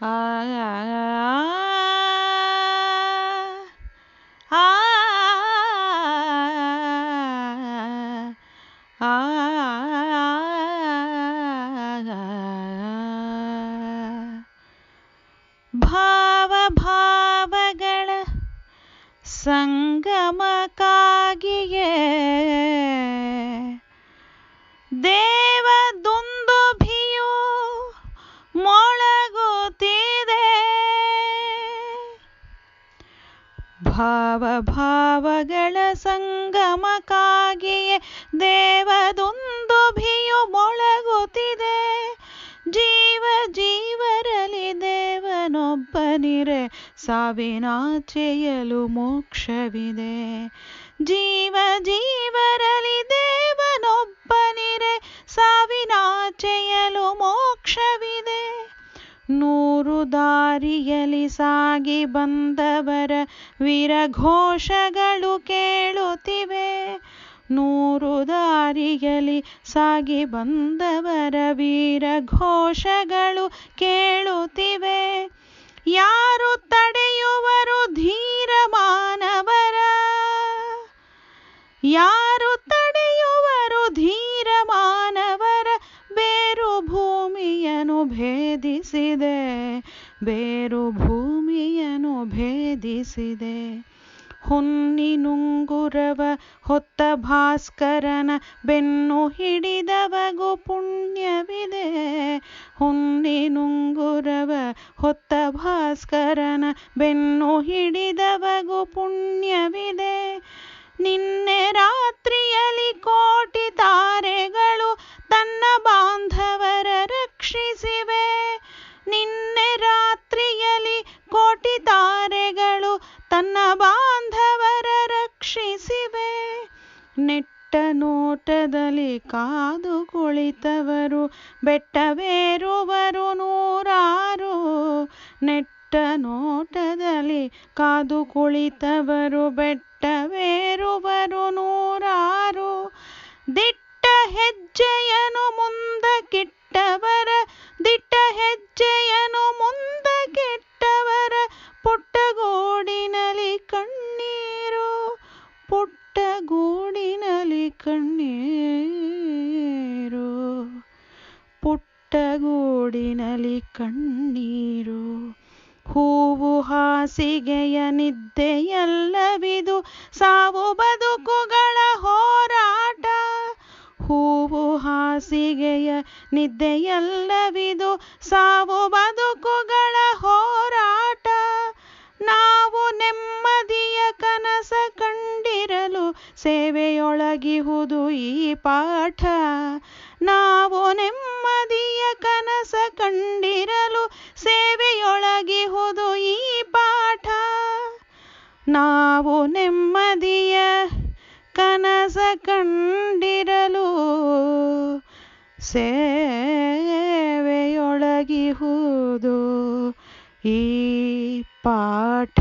ಆ ಆ ಆ ಭಾವ ಭಾವಗಳ ಸಂಗಮಕ್ಕಾಗಿಯೇ ದೇವದುಂದುಭಿಯು ಭಾವ ಭಾವಗಳ ಸಂಗಮಕ್ಕಾಗಿಯೇ ದೇವದೊಂದುಭಿಯು ಮೊಳಗುತ್ತಿದೆ. ಜೀವ ಜೀವರಲಿ ದೇವನೊಬ್ಬನಿರೆ, ಸಾವಿನಾಚೆಯಲು ಮೋಕ್ಷವಿದೆ. ಜೀವ ಜೀವರಲಿ ದೇವನೊಬ್ಬನಿರೆ, ಸಾವಿನಾಚೆಯಲು ಮೋಕ್ಷವಿದೆ. ನೂರು ದಾರಿಯಲಿ ಸಾಗಿ ಬಂದವರ ವೀರಘೋಷಗಳು ಕೇಳುತ್ತಿವೆ. ನೂರು ದಾರಿಯಲಿ ಸಾಗಿ ಬಂದವರ ವೀರಘೋಷಗಳು ಕೇಳುತ್ತಿವೆ. ಯಾರು ತಡೆಯುವರು ಧೀರ ಮಾನವರ ಯಾರು ಭೇದಿಸಿದೆ, ಬೇರು ಭೂಮಿಯನ್ನು ಭೇದಿಸಿದೆ. ಹೊನ್ನಿನುಂಗುರವ ಹೊತ್ತ ಭಾಸ್ಕರನ ಬೆನ್ನು ಹಿಡಿದವಗು ಪುಣ್ಯವಿದೆ. ಹೊನ್ನಿನುಂಗುರವ ಹೊತ್ತ ಭಾಸ್ಕರನ ಬೆನ್ನು ಹಿಡಿದವಗು ಪುಣ್ಯವಿದೆ. ನಿನ್ನೆ ರಾತ್ರಿಯಲ್ಲಿ ಕೋಟಿ ನೆಟ್ಟ ನೋಟದಲ್ಲಿ ಕಾದು ಕುಳಿತವರು ಬೆಟ್ಟವೇರುವರು ನೂರಾರು. ನೆಟ್ಟ ನೋಟದಲ್ಲಿ ಕಾದು ಕುಳಿತವರು ಬೆಟ್ಟವೇರುವರು ಕಣ್ಣೀರು ಪುಟ್ಟಗೂಡಿನಲಿ ಕಣ್ಣೀರು. ಹೂವು ಹಾಸಿಗೆಯ ನಿದ್ದೆಯಲ್ಲವಿದು, ಸಾವು ಬದುಕುಗಳ ಹೋರಾಟ. ಹೂವು ಹಾಸಿಗೆಯ ನಿದ್ದೆಯಲ್ಲವಿದು, ಸಾವು ಬದುಕುಗಳ ಹೋರಾಟ. ನಾವು ನೆಮ್ಮದಿಯ ಕನಸ ಕಂಡಿರಲು ಸೇವೆಯೊಳಗಿಹುದು ಈ ಪಾಠ. ನಾವು ನೆಮ್ಮದಿಯ ಕನಸ ಕಂಡಿರಲು ಸೇವೆಯೊಳಗಿಹುದು ಈ ಪಾಠ. ನಾವು ನೆಮ್ಮದಿಯ ಕನಸ ಕಂಡಿರಲು ಸೇವೆಯೊಳಗಿಹುದು ಈ ಪಾಠ.